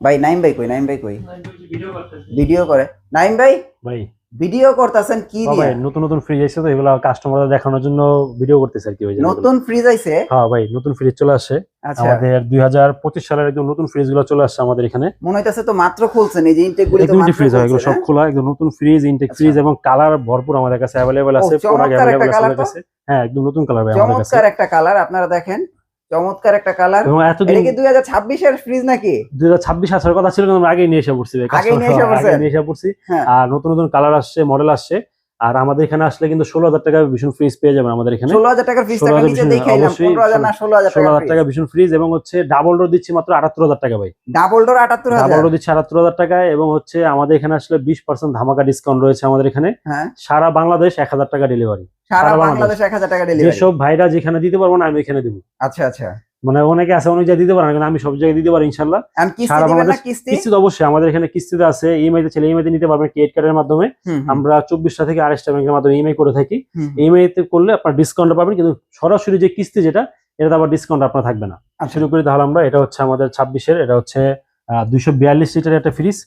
ভাই নাইম ভাই কই নাইম ভাই কই? ভিডিও করে। নাইম ভাই ভাই। ভিডিও করতেছেন কি দিয়ে? ভাই নতুন নতুন ফ্রিজ এসেছে তো এগুলো কাস্টমারদের দেখানোর জন্য ভিডিও করতেছে আর কি ওই নতুন ফ্রিজ আইছে? হ্যাঁ ভাই নতুন ফ্রিজ চলে আসছে। আচ্ছা। আমাদের দুই হাজার পঁচিশ সালের একদম নতুন ফ্রিজগুলো চলে আসছে আমাদের এখানে। মনে হইতাছে তো মাত্র খুলছেন এই যে ইনটেক গুলি তো মাত্র ফ্রিজ হয় এগুলো সব হ্যাঁ? খোলা একদম নতুন ফ্রিজ ইনটেক। ফ্রিজ এবং কালার ভরপুর আমাদের কাছে অ্যাভেলেবেল ও, আছে প্রোডাক্ট চমৎকার আছে হ্যাঁ একদম নতুন কালার ভাই আমাদের কাছে। চমৎকার একটা কালার আপনারা দেখেন। চমৎকার একটা কালার এটা কি দুই হাজার ছাব্বিশের ফ্রিজ নাকি? দুই হাজার ছাব্বিশ আসার কথা ছিল কিন্তু আগেই নিয়ে এসে পড়ছি ভাই। আগেই নিয়ে এসে? আগেই নিয়ে এসে পড়ছি। আর নতুন নতুন কালার আসছে মডেল আসছে। আর আমাদের এখানে আসলে কিন্তু ষোলো হাজার টাকা ভীষণ ফ্রিজ পেয়ে যাবেন আমাদের এখানে। ষোলো হাজার টাকার ফ্রিজ টাকা ষোলো হাজার টাকা টাকা ভীষণ ফ্রিজ এবং হচ্ছে ডাবল ডোর দিচ্ছি মাত্র আটাত্তর হাজার টাকা ভাই। ডাবল ডোর আটাত্তর ডাবল হাজার ডোর দিচ্ছি আটাত্তর হাজার টাকায় এবং হচ্ছে আমাদের এখানে আসলে বিশ পার্সেন্ট ধামাকা ডিসকাউন্ট রয়েছে আমাদের এখানে। হ্যাঁ। সারা বাংলাদেশ এক হাজার টাকা ডেলিভারি সারা বাংলাদেশ। এক হাজার টাকা ডেলিভারি যেসব ভাইরা যেখানে দিতে পারব না আমি এখানে দিব। আচ্ছা আচ্ছা। মানে অনেকে আছে অনেক জায়গায় দিতে পারে না আমি সব জায়গায় দিতে পারি ইনশাল্লাহ আমি কিস্তি সারা বাংলাদেশ তো অবশ্যই আমাদের এখানে কিস্তিতে আছে ইএমআই তে ছেলে ইএমআই তে নিতে পারবেন ক্রেডিট কার্ডের মাধ্যমে। আমরা চব্বিশটা থেকে আড়াইশটা ব্যাংকের মাধ্যমে ইএমআই করে থাকি। ইএমআই তে করলে আপনার ডিসকাউন্ট পাবেন কিন্তু সরাসরি যে কিস্তি যেটা এটাতে আবার ডিসকাউন্ট আপনার থাকবে না। আচ্ছা। শুরু করি তাহলে আমরা এটা হচ্ছে আমাদের ছাব্বিশের এটা হচ্ছে দুইশো বিয়াল্লিশ লিটারের একটা ফ্রিজ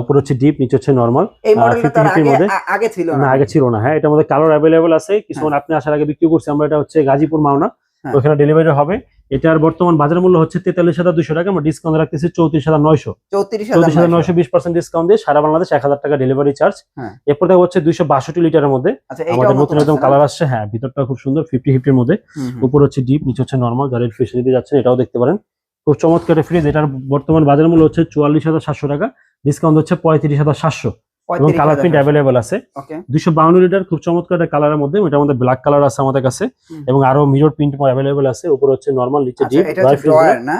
উপর হচ্ছে ডিপ নিচে হচ্ছে নর্মাল এই মডেলটা আগে আগে ছিল না। আগে ছিল না। হ্যাঁ এটার মধ্যে কালার অ্যাভেলেবেল আছে। কিছুক্ষণ আপনি আসার আগে বিক্রি করছি আমরা এটা হচ্ছে গাজীপুর মাওনা। হ্যাঁ। ওখানে ডেলিভারি হবে। এটার বর্তমান বাজার মূল্য হচ্ছে তেতাল্লিশ হাজার দুশো টাকা। আমরা ডিসকাউন্ট রাখতেছি চৌত্রিশ হাজার নয়শো। চৌত্রিশ হাজার নয়শো বিশ পার্সেন্ট ডিসকাউন্ট দিয়ে সারা বাংলাদেশ এক হাজার টাকা ডেলিভারি চার্জ হ্যাঁ। এরপর থেকে হচ্ছে দুইশো বাষট্টি লিটারের মধ্যে। আচ্ছা আমাদের নতুন একদম কালার আসছে। হ্যাঁ ভিতরটা খুব সুন্দর ফিফটি ফিফটির মধ্যে উপর হচ্ছে ডিপ নিচে হচ্ছে নর্মাল যারা নিতে যাচ্ছেন এটাও দেখতে পারেন। খুব চমৎকার ফ্রিজ এটার বর্তমান বাজার মূল্য হচ্ছে চুয়াল্লিশ হাজার সাতশো টাকা। ডিসকাউন্ট হচ্ছে পঁয়ত্রিশ হাজার সাতশো। এবং কালার প্রিন্ট অ্যাভেলেবেল আছে। দুশো বাউন্ন লিটার খুব চমৎকার একটা কালারের মধ্যে এটার মধ্যে ব্ল্যাক কালার আছে আমাদের কাছে। এবং আরও মিরর প্রিন্ট অ্যাভেলেবেল আছে। উপর হচ্ছে নর্মাল নিচে আচ্ছা ডিপ এটা ড্রয়ার না?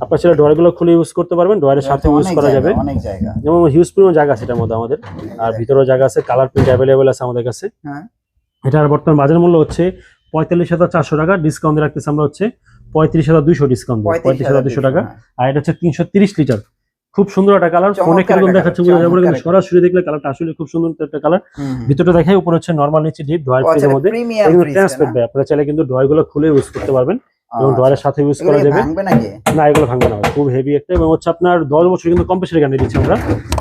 আপনার ছেলে ড্রয়ারগুলো খুলে ইউজ করতে পারবেন। ড্রয়ারের সাথে ইউজ করা যাবে। অনেক জায়গা। যেমন হিউজ পরিমাণ জায়গা আছে এটার মধ্যে আমাদের। আর ভিতরেও জায়গা আছে কালার প্রিন্ট অ্যাভেলেবেল আছে আমাদের কাছে। হ্যাঁ। এটার বর্তমান বাজার মূল্য হচ্ছে পঁয়তাল্লিশ হাজার চারশো টাকা। ডিসকাউন্ট রাখতেছি আমরা হচ্ছে পঁয়ত্রিশ হাজার দুইশো ডিসকাউন্ট পঁয়ত্রিশ হাজার দুশো টাকা। আর এটা হচ্ছে তিনশো তিরিশ লিটার খুব সুন্দর একটা কালার ফোনে অনেক রকম একটা দেখাচ্ছে বোঝা যাবে কিন্তু সরাসরি দেখলে কালারটা আসলে খুব সুন্দর একটা কালার ভিতরটা দেখাই উপরে হচ্ছে নরমাল নিচে ডিপ ড্রয়ার ফ্রিজের মধ্যে। এগুলো ট্রান্সপেট ভাই আপনারা চাইলে কিন্তু ড্রয়ারগুলো খুলে ইউজ করতে পারবেন এবং ড্রয়ারের সাথে ইউজ করা যাবে। না এগুলো ভাঙবে না খুব হেভি একটা এবং হচ্ছে আপনার দশ বছর কিন্তু কম্প্রেসার গ্যারান্টি দিচ্ছি আমরা।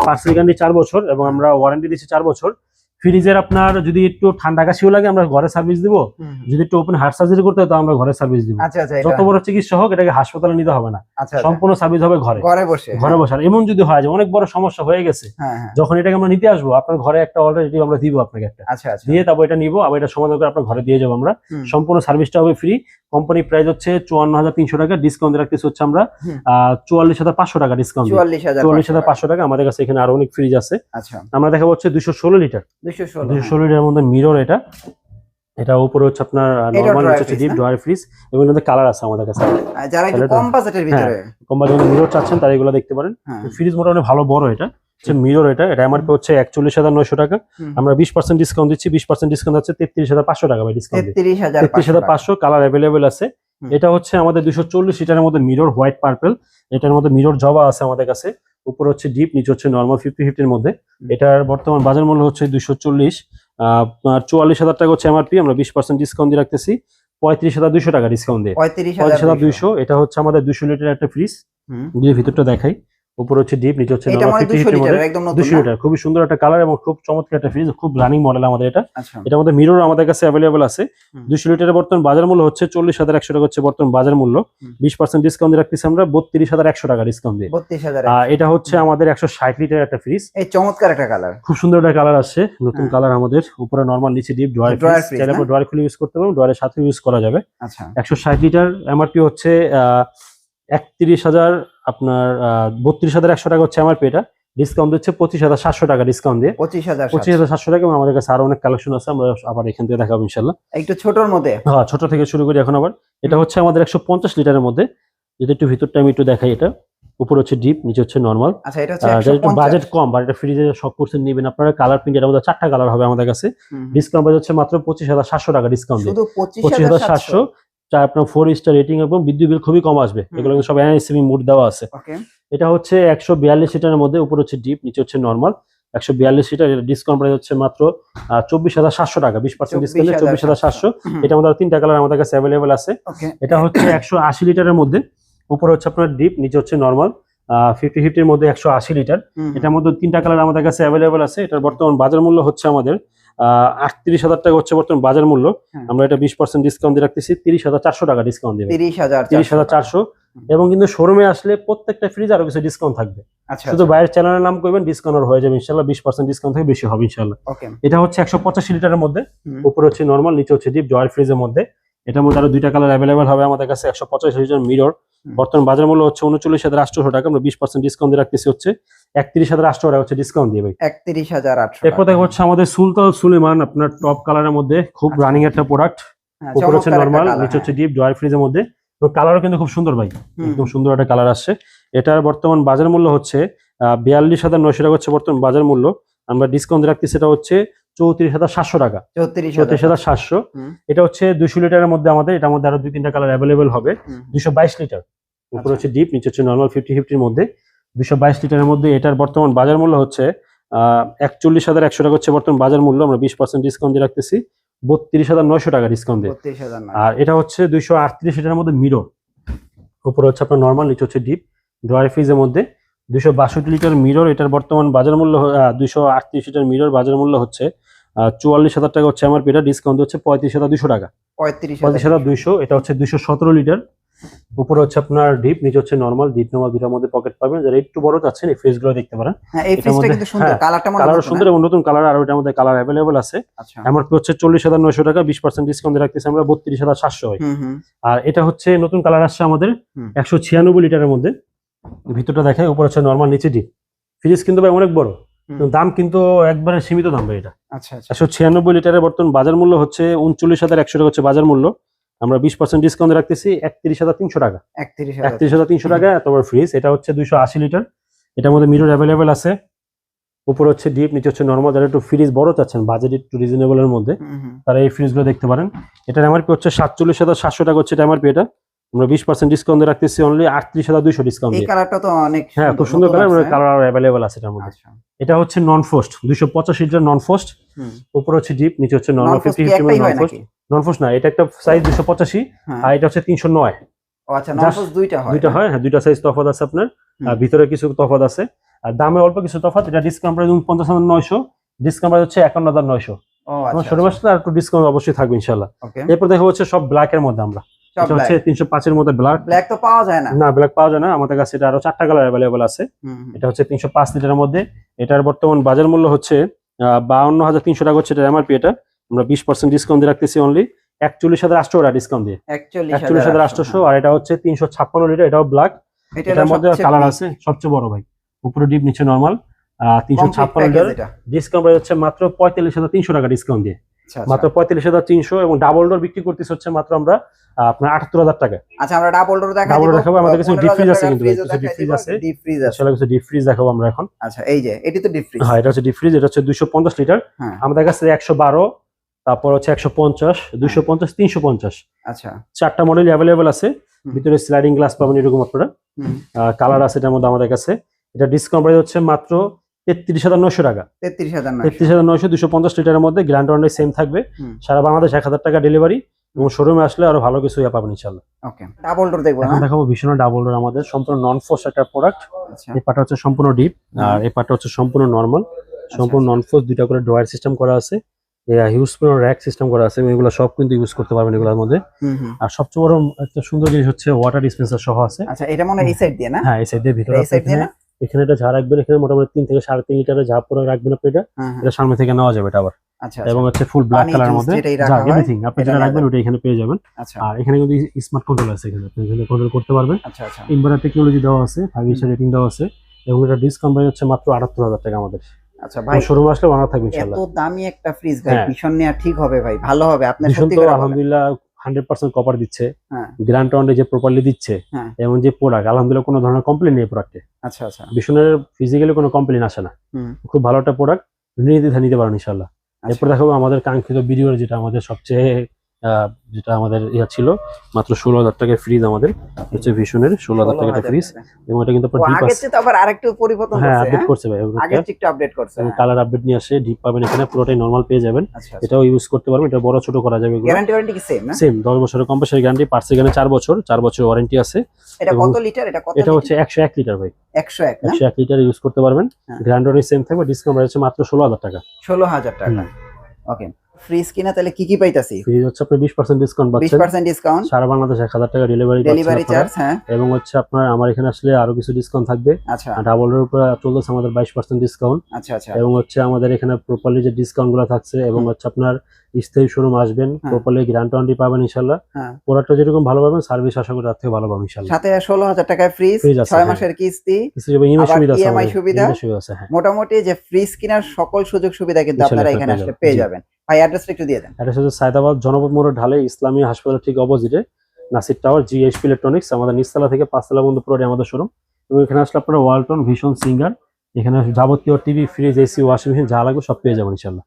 পার্সেল গ্যারান্টি চার বছর এবং আমরা ওয়ারেন্টি দিচ্ছি চার বছর। ফ্রিজের আপনার যদি একটু ঠান্ডা কাশিও লাগে আমরা ঘরে সার্ভিস দিব। যদি একটু ওপেন হার্ট সার্জারি করতে হয় তো আমরা ঘরে সার্ভিস দিব। আচ্ছা আচ্ছা যত বড় চিকিৎসা হোক এটাকে হাসপাতালে নিতে হবে না। আচ্ছা। সম্পূর্ণ সার্ভিস হবে ঘরে। ঘরে বসে ঘরে বসার এমন যদি হয় যে অনেক বড় সমস্যা হয়ে গেছে হ্যাঁ হ্যাঁ। যখন এটাকে আমরা নিতে আসব আপনার ঘরে একটা অলরেডি আমরা দিব আপনাকে একটা। আচ্ছা আচ্ছা। দিয়ে তারপর এটা নিবো আবার এটা সমাধান করে আপনার ঘরে দিয়ে যাব আমরা। সম্পূর্ণ সার্ভিসটা হবে ফ্রি কোম্পানি প্রাইস হচ্ছে চুয়ান্ন হাজার তিনশো টাকা ডিসকাউন্ট রাখতেছে হচ্ছে আমরা। চুয়াল্লিশ হাজার পাঁচশো টাকা ডিসকাউন্ট চুয়াল্লিশ হাজার পাঁচশো টাকা। আমাদের কাছে এখানে আরও অনেক ফ্রিজ আছে। আচ্ছা। আমরা দেখাবো হচ্ছে দুশো ষোলো লিটার দুশো ষোলো। লিটারের মধ্যে মিরর এটা। এটা উপরে হচ্ছে আপনার নর্মাল হচ্ছে ডিপ? ড্রয়ার ফ্রিজ এবং এটাতে কালার আছে আমাদের কাছে। যারা একটু কম বাজেটের ভিতরে। কোম্পানি মিরর চাচ্ছেন তারা এগুলো দেখতে পারেন। হ্যাঁ। ফ্রিজ মোটামুটি ভালো বড় এটা। মিরর এটা এটা এমআরপি হচ্ছে একচল্লিশ হাজার নয়শো টাকা। আমরা বিশ পার্সেন্ট ডিসকাউন্ট দিচ্ছি বিশ পার্সেন্ট ডিসকাউন্ট হচ্ছে তেত্রিশ হাজার পাঁচশো টাকা ভাই ডিসকাউন্ট তেত্রিশ হাজার পাঁচশো কালার অ্যাভেলেবেল আছে। এটা হচ্ছে আমাদের দুশো চল্লিশ লিটারের মধ্যে মিরর হোয়াইট পার্পেল এটার মধ্যে মিরর জবা আছে আমাদের কাছে। উপর হচ্ছে ডিপ নিচে হচ্ছে নর্মাল ফিফটি ফিফটির মধ্যে। এটার বর্তমান বাজার মূল্য হচ্ছে দুশো চল্লিশ। আপনার চুয়াল্লিশ হাজার টাকা হচ্ছে এমআরপি আমরা বিশ পার্সেন্ট ডিসকাউন্ট দিয়ে রাখতেছি। পঁয়ত্রিশ হাজার দুশো টাকা ডিসকাউন্ট দিয়ে। পঁয়ত্রিশ হাজার দুইশো। এটা হচ্ছে আমাদের দুশো লিটার একটা ফ্রিজ ভিতরটা দেখাই। উপর হচ্ছে ডিপ নিচে হচ্ছে এটা নর্মাল দুশো লিটার? খুবই সুন্দর একটা কালার এবং খুব চমৎকার একটা ফ্রিজ খুব রানিং মডেল আমাদের এটা। আচ্ছা। এটার মধ্যে মিরর আমাদের কাছে অ্যাভেলেবল আছে। দুশো লিটারের বর্তমান বাজার মূল্য হচ্ছে চল্লিশ হাজার একশো টাকা হচ্ছে বর্তমান বাজার মূল্য। বিশ পার্সেন্ট ডিসকাউন্ট দিয়ে রাখতেছি আমরা বত্রিশ হাজার একশো টাকা ডিসকাউন্ট দিয়ে। এটা হচ্ছে আমাদের একশো ষাট লিটার একটা ফ্রিজ এই চমৎকার একটা কালার খুব সুন্দর একটা কালার আছে নতুন। কালার আমাদের। উপরে নর্মাল নিচে ডিপ ড্রয়ার চাইলে? ড্রয়ার খুলে ইউজ করতে পারবেন ড্রয়ারের সাথে ইউজ করা যাবে। আচ্ছা। একশো ষাট লিটার এমআরপি হচ্ছে একত্রিশ হাজার আপনার বত্রিশ হাজার একশো টাকা হচ্ছে আমার পেটা ডিসকাউন্ট দিচ্ছে পঁচিশ হাজার সাতশো টাকা ডিসকাউন্ট দিয়ে। পঁচিশ হাজার পঁচিশ হাজার সাতশো টাকা এবং আমাদের কাছে আরও অনেক কালেকশন আছে আমরা আবার এখান থেকে দেখাবো ইনশাল্লাহ একটু ছোটর মধ্যে। হ্যাঁ ছোট থেকে শুরু করি এখন আবার। এটা হচ্ছে আমাদের একশো পঞ্চাশ লিটারের মধ্যে। যদি একটু ভিতরটা আমি একটু দেখাই এটা। উপর হচ্ছে ডিপ নিচে হচ্ছে নর্মাল আচ্ছা এটা হচ্ছে বাজেট কম বা এটা ফ্রিজে সব পার্সেন্ট নেবেন আপনারা কালার প্রিন্ট এর মধ্যে চারটা কালার হবে আমাদের কাছে। ডিসকাউন্ট যাচ্ছে মাত্র পঁচিশ হাজার সাতশো টাকা ডিসকাউন্ট পঁচিশ হাজার সাতশো। যা আপনার ফোর স্টার রেটিং এবং বিদ্যুৎ বিল খুবই কম আসবে। এগুলো সব এনআইসিবি মোড দেওয়া আছে। এটা হচ্ছে একশো বিয়াল্লিশ লিটারের মধ্যে উপর হচ্ছে ডিপ নিচে হচ্ছে নর্মাল একশো বিয়াল্লিশ লিটার এটা ডিসকাউন্ট প্রাইস হচ্ছে মাত্র চব্বিশ হাজার সাতশো টাকা। বিশ পার্সেন্ট ডিসকাউন্টে চব্বিশ হাজার সাতশো। এটা আমাদের তিনটা কালার আমাদের কাছে অ্যাভেলেবেল আছে। এটা হচ্ছে একশো আশি লিটারের মধ্যে উপরে হচ্ছে আপনার ডিপ নিচে হচ্ছে নর্মাল ফিফটি ফিফটির মধ্যে একশো আশি লিটার। এটার মধ্যে তিনটা কালার আমাদের কাছে অ্যাভেলেবেল আছে। এটার বর্তমান বাজার মূল্য হচ্ছে আমাদের আটত্রিশ হাজার টাকা হচ্ছে বর্তমান বাজার মূল্য। হ্যাঁ। আমরা এটা বিশ পার্সেন্ট ডিসকাউন্ট দিয়ে রাখতেছি তিরিশ হাজার চারশো টাকা ডিসকাউন্ট দিয়ে। তিরিশ হাজার তিরিশ হাজার চারশো। এবং কিন্তু শোরুমে আসলে প্রত্যেকটা ফ্রিজ আরও কিছু ডিসকাউন্ট থাকবে। আচ্ছা শুধু বাইরের চ্যানেলের নাম করবেন ডিসকাউন্ট হয়ে যাবে ইনশাল্লাহ বিশ পার্সেন্ট ডিসকাউন্ট থেকে বেশি হবে ইনশাল্লাহ। এটা হচ্ছে একশো পঁচাশি লিটারের মধ্যে। উপরে হচ্ছে নর্মাল নিচে হচ্ছে ডিপ জয়ের ফ্রিজের মধ্যে। এটার মধ্যে আরও দুইটা কালার অ্যাভেলেবেল হবে আমাদের কাছে একশো পঁচাশি লিটার মিরর বর্তমান বাজার মূল্য হচ্ছে উনচল্লিশ হাজার আটশো টাকা আমরা বিশ পার্সেন্ট ডিসকাউন্ট দিয়ে রাখতেছি হচ্ছে একত্রিশ হাজার আটশো টাকা হচ্ছে ডিসকাউন্ট দিয়ে ভাই। একত্রিশ হাজার আটশো এরপর দেখা হচ্ছে আমাদের সুলতান সুলেমান আপনার টপ কালারের মধ্যে খুব আচ্ছা। রানিং একটা প্রোডাক্ট হ্যাঁ, উপরে হচ্ছে নর্মাল নিচে হচ্ছে ডিপ জয়ের ফ্রিজের মধ্যে। কালারও কিন্তু খুব সুন্দর ভাই একদম সুন্দর একটা কালার আসছে। এটার বর্তমান বাজার মূল্য হচ্ছে বিয়াল্লিশ হাজার নয়শো টাকা হচ্ছে বর্তমান বাজার মূল্য। আমরা ডিসকাউন্ট রাখছি সেটা হচ্ছে চৌত্রিশ হাজার সাতশো টাকা। চৌত্রিশ হাজার সাতশো। এটা হচ্ছে দুশো লিটারের মধ্যে আমাদের এটার মধ্যে আরও দুই তিনটা কালার অ্যাভেলেবেল হবে। দুশো বাইশ লিটার। উপরে আচ্ছা। হচ্ছে ডিপ নিচে হচ্ছে নর্মাল ফিফটি ফিফটির মধ্যে। দুশো বাইশ লিটারের মধ্যে এটার বর্তমান বাজার মূল্য হচ্ছে একচল্লিশ হাজার একশো টাকা হচ্ছে বর্তমান বাজার মূল্য। আমরা বিশ পার্সেন্ট ডিসকাউন্ট দিয়ে রাখতেছি। বত্রিশ হাজার নয়শো টাকা ডিসকাউন্ট দিয়ে। আর এটা হচ্ছে দুইশো আটত্রিশ লিটারের মধ্যে মিরো উপরে হচ্ছে আপনার নর্মাল নিচে হচ্ছে ডিপ ড্রয়ার ফ্রিজের মধ্যে দুইশো বাষট্টি লিটার মিরর এটার বর্তমান বাজার মূল্য দুইশো আটত্রিশ লিটার মিরর বাজার মূল্য হচ্ছে চুয়াল্লিশ হাজার টাকা হচ্ছে আমার পেটা ডিসকাউন্ট হচ্ছে পঁয়ত্রিশ হাজার দুশো টাকা। পঁয়ত্রিশ হাজার দুইশো এটা হচ্ছে দুইশো সতেরো লিটার। উপরে হচ্ছে আপনার ডিপ নিচে হচ্ছে নর্মাল ডিপ নর্মাল দুটার মধ্যে পকেট পাবেন। যারা একটু বড় চাচ্ছেন এই ফ্রিজগুলো দেখতে পারেন। হ্যাঁ মধ্যে- কিন্তু সুন্দর হ্যাঁ, কালার সুন্দর এবং নতুন কালার আর ওটার মধ্যে কালার অ্যাভেলেবেল আছে। আচ্ছা। আমার হচ্ছে চল্লিশ হাজার নয়শো টাকা বিশ পার্সেন্ট ডিসকাউন্ট রাখতেছি আমরা বত্রিশ হাজার সাতশো। হয় আর এটা হচ্ছে নতুন কালার আসছে আমাদের একশো ছিয়ানব্বই লিটারের মধ্যে। ভিতরটা দেখায় উপর হচ্ছে নর্মাল নিচে ডিপ ফ্রিজ কিন্তু ভাই অনেক বড়। দাম কিন্তু একবারে সীমিত দাম ভাই এটা। আচ্ছা আচ্ছা। একশো ছিয়ানব্বই লিটারের বর্তমান বাজার মূল্য হচ্ছে উনচল্লিশ হাজার একশো টাকা হচ্ছে বাজার মূল্য। আমরা বিশ পার্সেন্ট ডিসকাউন্ট রাখতেছি একত্রিশ হাজার তিনশো টাকা। একত্রিশ হাজার। তিনশো টাকা বড় ফ্রিজ এটা হচ্ছে দুইশো আশি লিটার। এটার মধ্যে মিরর অ্যাভেলেবেল আছে। উপর হচ্ছে ডিপ নিচে হচ্ছে নর্মাল যারা একটু ফ্রিজ বড় চাচ্ছেন বাজেট একটু রিজনেবলের মধ্যে তারা এই ফ্রিজগুলো দেখতে পারেন। এটার এমআরপি হচ্ছে সাতচল্লিশ হাজার সাতশো টাকা হচ্ছে এটা এমআরপি এটা। আমরা বিশ পার্সেন্ট ডিসকাউন্ট রাখতেছি অনলি আটত্রিশ হাজার দুইশো ডিসকাউন্ট এই কালারটা তো অনেক হ্যাঁ খুব সুন্দর কালার। কালার অ্যাভেলেবেল আছে এটার মধ্যে। আচ্ছা। এটা হচ্ছে নন ফোস্ট দুইশো পঁচাশি লিটার নন ফোস্ট উপর হচ্ছে ডিপ নিচে হচ্ছে Non-post fifty fifty non post non post না এটা একটা সাইজ দুশো পঁচাশি হ্যাঁ। আর এটা হচ্ছে তিনশো নয়। আচ্ছা নন দুইটা হয়। দুইটা হয় হ্যাঁ দুইটা সাইজ তফাৎ আছে আপনার। আর ভিতরে কিছু তফাৎ আছে। আর দামে অল্প কিছু তফাৎ এটা ডিসকাউন্ট প্রাইস পঞ্চাশ হাজার নয়শো ডিসকাউন্ট প্রাইস হচ্ছে একান্ন হাজার নয়শো। আচ্ছা আসলে আর একটু ডিসকাউন্ট অবশ্যই থাকবে ইনশাল্লাহ এরপর দেখা হচ্ছে সব ব্ল্যাক এর মধ্যে আমরা। এটা হচ্ছে ব্ল্যাক ব্ল্যাক তো পাওয়া যায় না? না ব্ল্যাক পাওয়া যায় না। আমাদের কাছে এটা আরও চারটা কালার আছে। এটা হচ্ছে লিটারের মধ্যে। এটার বর্তমান বাজার মূল্য হচ্ছে বাউন্ন হাজার তিনশো টাকা হচ্ছে এটা এমআরপি এটা। আমরা ডিসকাউন্ট দিয়ে রাখতেছি অনলি একচল্লিশ হাজার আটশো টাকা ডিসকাউন্ট দিয়ে। একচল্লিশ একচল্লিশ হাজার আটশোশো আর এটা হচ্ছে তিনশো ছাপ্পান্ন লিটার এটাও ব্ল্যাক এটার মধ্যে কালার আছে সবচেয়ে বড় ভাই। উপরে ডিপ নিচে নর্মাল তিনশো ছাপ্পান্ন লিটার ডিসকাউন্ট হচ্ছে মাত্র পঁয়তাল্লিশ হাজার তিনশো টাকা ডিসকাউন্ট দিয়ে। মাত্র পঁয়তাল্লিশ হাজার তিনশো এবং ডাবল ডোর বিক্রি করতেছে হচ্ছে মাত্র আমরা আপনার আটাত্তর হাজার টাকা আচ্ছা আমরা ডাবল ডোর দেখাই Double দিব। দেখাবো, আমাদের কাছে freeze হাজার আছে কিন্তু, কিছু freeze দিব, আছে। deep freeze আছে। আসলে কিছু ডিপ ফ্রিজ দেখাবো আমরা এখন। আচ্ছা এই যে এটি তো ডিপ ফ্রিজ হ্যাঁ এটা হচ্ছে ডিপ ফ্রিজ এটা হচ্ছে দুইশো পঞ্চাশ লিটার হ্যাঁ। আমাদের কাছে একশো বারো তারপর হচ্ছে একশো পঞ্চাশ দুইশো পঞ্চাশ তিনশো পঞ্চাশ। আচ্ছা। চারটা মডেল অ্যাভেলেবেল আছে। ভিতরে স্লাইডিং গ্লাস পাবেন এরকম আপনারা। কালার আছে এটার মধ্যে আমাদের কাছে। এটা ডিসকাউন্ট প্রাইস হচ্ছে মাত্র তেত্রিশ হাজার নয়শো টাকা। তেত্রিশ হাজার তেত্রিশ হাজার নয়শো দুশো পঞ্চাশ লিটারের মধ্যে গ্র্যান্ড সেম থাকবে। সারা বাংলাদেশ এক হাজার টাকা ডেলিভারি এবং শোরুমে আসলে আরও ভালো কিছু পাবেন ইনশাল্লাহ ওকে ডাবল ডোর দেখব এখন দেখাবো ভীষণ ডাবল ডোর আমাদের সম্পূর্ণ নন ফোর্স একটা প্রোডাক্ট আচ্ছা। এই পাটা হচ্ছে সম্পূর্ণ ডিপ আর এই পাটা হচ্ছে সম্পূর্ণ নর্মাল সম্পূর্ণ নন ফোর্স দুইটা করে ড্রয়ার সিস্টেম করা আছে। হিউজ র্যাক সিস্টেম করা আছে এগুলো সব কিন্তু ইউজ করতে পারবেন এগুলোর মধ্যে। আর সবচেয়ে বড় একটা সুন্দর জিনিস হচ্ছে ওয়াটার ডিসপেন্সার সহ আছে। আচ্ছা এটা মনে এই সাইড দিয়ে না? হ্যাঁ এই সাইডের ভিতরে এই সাইড দিয়ে এখানে এটা ঝাড় রাখবেন এখানে মোটামুটি তিন থেকে সাড়ে তিন লিটারের ঝাড় পরে রাখবেন আপনি এটা। হ্যাঁ হ্যাঁ। এটা সামনে থেকে নেওয়া যাবে এটা আবার। আচ্ছা এবং আচ্ছা। হচ্ছে ফুল ব্ল্যাক কালার মধ্যে এভরিথিং আপনি যেটা রাখবেন। ওটা এখানে পেয়ে যাবেন। আচ্ছা। আর এখানে কিন্তু স্মার্ট কন্ট্রোল আছে এখানে আপনি এখানে কন্ট্রোল করতে পারবেন। আচ্ছা আচ্ছা। ইনভার্টার টেকনোলজি দেওয়া আছে ফাইভ স্টার রেটিং দেওয়া আছে এবং এটা ডিসকাউন্ট প্রাইস হচ্ছে মাত্র আটাত্তর হাজার টাকা আমাদের। আচ্ছা ভাই শোরুম আসলে বানা থাকবে এত দামি একটা ফ্রিজ ভাই হ্যাঁ। ভীষণ নেওয়া ঠিক হবে ভাই ভালো হবে। আপনার সত্যি করে আলহামদুলিল্লাহ হান্ড্রেড পার্সেন্ট কপার দিচ্ছে। হ্যাঁ। গ্রান্ট ওয়ান্ডে যে প্রপারলি দিচ্ছে হ্যাঁ। এবং যে প্রোডাক্ট আলহামদুলিল্লাহ কোনো ধরনের কমপ্লেন নেই প্রোডাক্টে আচ্ছা আচ্ছা। ভীষণের ফিজিক্যালি কোনো কমপ্লেন আসে না। খুব ভালো একটা প্রোডাক্ট নির্দ্বিধা নিতে পারেন ইনশাল্লাহ আচ্ছা। এরপর দেখাবো আমাদের কাঙ্ক্ষিত ভিডিওর যেটা আমাদের সবচেয়ে যেটা আমাদের ইয়া ছিল মাত্র ষোলো হাজার টাকায় ফ্রিজ আমাদের। হচ্ছে ভীষণের ষোলো হাজার টাকা। ফ্রিজ এবং এটা কিন্তু আবার আরেকটু পরিবর্তন হ্যাঁ আপডেট হ্যাঁ? করছে ভাই আগের চেয়ে একটু আপডেট করছে হ্যাঁ। কালার আপডেট নিয়ে আসে ডিপ পাবেন এখানে পুরোটাই নর্মাল পেয়ে যাবেন। আচ্ছা এটাও ইউজ করতে পারবেন এটা বড় ছোট করা যাবে গ্যারান্টি ওয়ারেন্টি কি সেম না সেম দশ বছরের কম্পাসের গ্যারান্টি পার্স এখানে চার বছর চার বছর ওয়ারেন্টি আছে। এটা কত লিটার এটা কত এটা হচ্ছে একশো এক লিটার ভাই। একশো এক না? একশো এক লিটার ইউজ করতে পারবেন। হ্যাঁ। গ্রান্ডারি সেম থাকবে ডিসকাউন্ট রয়েছে মাত্র ষোলো হাজার টাকা। ষোলো হাজার টাকা। ওকে ফ্রিজ কিনা তাহলে কি কি পাইতাছি? ফ্রিজ হচ্ছে আপনি বিশ পার্সেন্ট ডিসকাউন্ট বিশ পাচ্ছেন পার্সেন্ট ডিসকাউন্ট সারা বাংলাদেশ এক হাজার টাকা ডেলিভারি ডেলিভারি চার্জ হ্যাঁ। এবং হচ্ছে আপনার আমার এখানে আসলে আরও কিছু ডিসকাউন্ট থাকবে। আচ্ছা। ডাবলের উপরে চলতেছে আমাদের বাইশ পার্সেন্ট ডিসকাউন্ট আচ্ছা আচ্ছা। এবং হচ্ছে আমাদের এখানে প্রপারলি যে ডিসকাউন্টগুলো থাকছে এবং হচ্ছে আপনার স্থায়ী শোরুম আসবেন হ্যাঁ। প্রপারলি গ্রান্ট ওয়ারেন্টি পাবেন ইনশাল্লাহ হ্যাঁ। প্রোডাক্টটা যেরকম ভালো পাবেন সার্ভিস আশা করি তার থেকে ভালো পাবেন ইনশাল্লাহ সাথে ষোলো হাজার টাকায় ফ্রিজ Fridge আছে, ছয় হ্যাঁ। মাসের কিস্তি ইএমআই সুবিধা আছে EMI সুবিধা? আছে হ্যাঁ। মোটামুটি যে ফ্রিজ কেনার সকল সুযোগ সুবিধা কিন্তু আপনারা এখানে আসলে পেয়ে যাবেন। ভাই অ্যাড্রেসটা একটু দিয়ে দেন। অ্যাড্রেস হচ্ছে সায়দাবাদ জনপদ মোড় ঢালে ইসলামী হাসপাতাল ঠিক অপোজিটে নাসির টাওয়ার জিএসপি ইলেকট্রনিক্স আমাদের নিচতলা থেকে পাঁচতলা পর্যন্ত পুরোটাই আমাদের শোরুম এবং এখানে আসলে আপনারা ওয়ালটন ভীষণ সিঙ্গার এখানে যাবতীয় TV fridge AC washing machine যা লাগবে সব পেয়ে যাবেন ইনশাল্লাহ